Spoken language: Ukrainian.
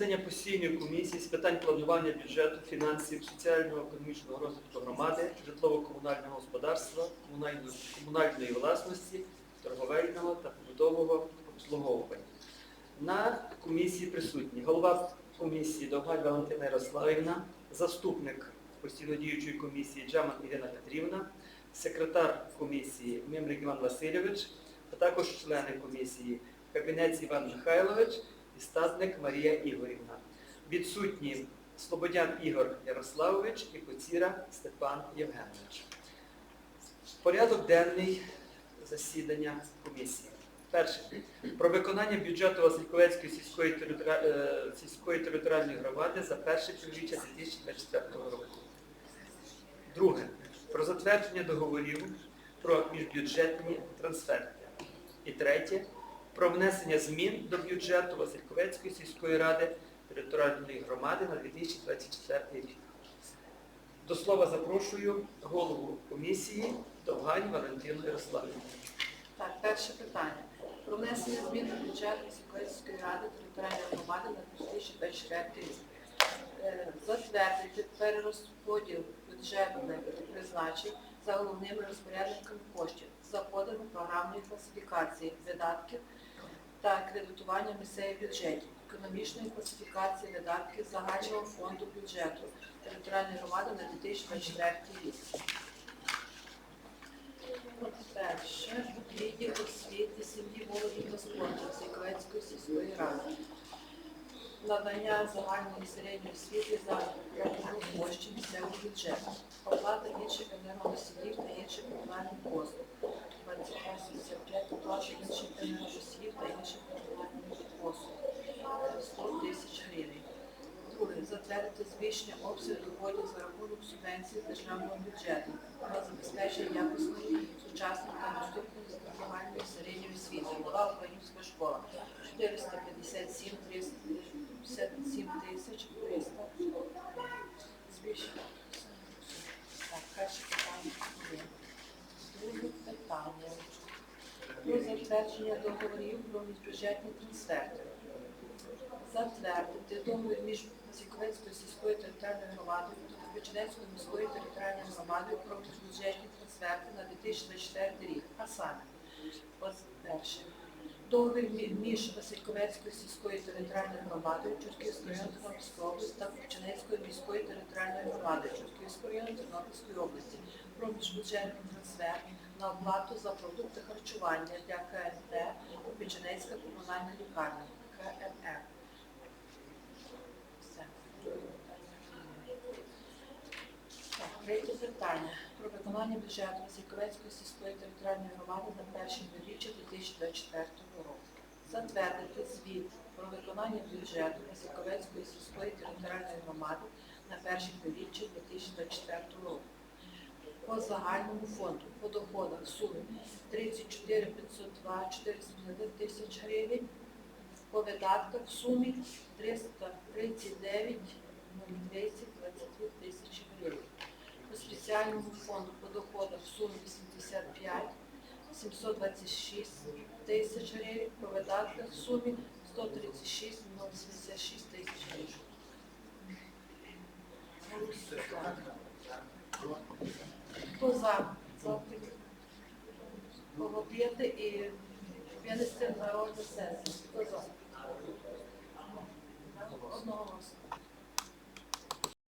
засідання постійної комісії з питань планування бюджету, фінансів, соціального економічного розвитку громади, житлово-комунального господарства, комунальної, власності, торговельного та побутового обслуговування. На комісії присутні голова комісії Довгаль Валентина Ярославівна, заступник постійно діючої комісії Джаман Ірина Петрівна, секретар комісії Мемрик Іван Васильович, а також члени комісії Кабінець Іван Михайлович і статник Марія Ігорівна. Відсутні Слободян Ігор Ярославович і Коціра Степан Євгенович. Порядок денний засідання комісії. Перше. Про виконання бюджету Васильковецької сільської, територі- е, сільської територіальної громади за перше півріччя 2024 року. Друге. Про затвердження договорів про міжбюджетні трансферти. І третє. Про внесення змін до бюджету Васильковецької сільської ради територіальної громади на 2024 рік. До слова запрошую голову комісії Довгань Валентину Ярославівну. Так, перше питання. Про внесення змін до бюджету Сікорської ради територіальної громади на 2024 рік. Е, Затвердити перерозподіл бюджетних призначень за головними розпорядниками коштів за кодами програмної класифікації видатків та кредитування місцевих бюджетів, економічної класифікації видатків загального фонду бюджету територіальної громади на 2024 рік. Перше, відділ освіти, сім'ї, молоді та спорту Сіковецької сільської ради. Надання загальної середньої освіти за коштів місцевого бюджету. Оплата інших енергоносіїв та інших комунальних послуг. 25 оплата інших енергоносіїв та інших послуг. 100 тисяч гривень. Друге, затвердити збільшення обсягу доходів за рахунок субвенції з державного бюджету на забезпечення якісної, сучасної та доступної загальної середньої освіти. Нова українська школа. 457 357 тисяч 300. Збільшення. Так, перше питання є. Друге питання. Про затвердження договорів про міжбюджетні трансферти затвердити договір між Сіковецькою сільською територіальною громадою та Печерецькою міською територіальною громадою про міжбюджетні трансферти на 2024 рік. А саме, перше. Договір між Васильковецькою сільською територіальною громадою Чортківської району Тернопільської області та Печерецькою міською територіальною громадою Чортківського району Тернопільської області про міжбюджетний трансфер на оплату за продукти харчування для КНП Печерецька комунальна лікарня. Так, Третє питання про виконання бюджету Сіковецької сільської територіальної громади на перше півріччя 2024 року. Затвердити звіт про виконання бюджету Сіковецької сільської територіальної громади на перше півріччя 2024 року. По загальному фонду по доходах в сумі 34 502 401 тисяч гривень, по видатках в сумі 339 010 22 тисячі гривень. По спеціальному фонду по доходах в сумі 85 726 тисяч гривень, по видатках в сумі 136 076 тисяч гривень. Хто за? Поводити і винести народну розгляд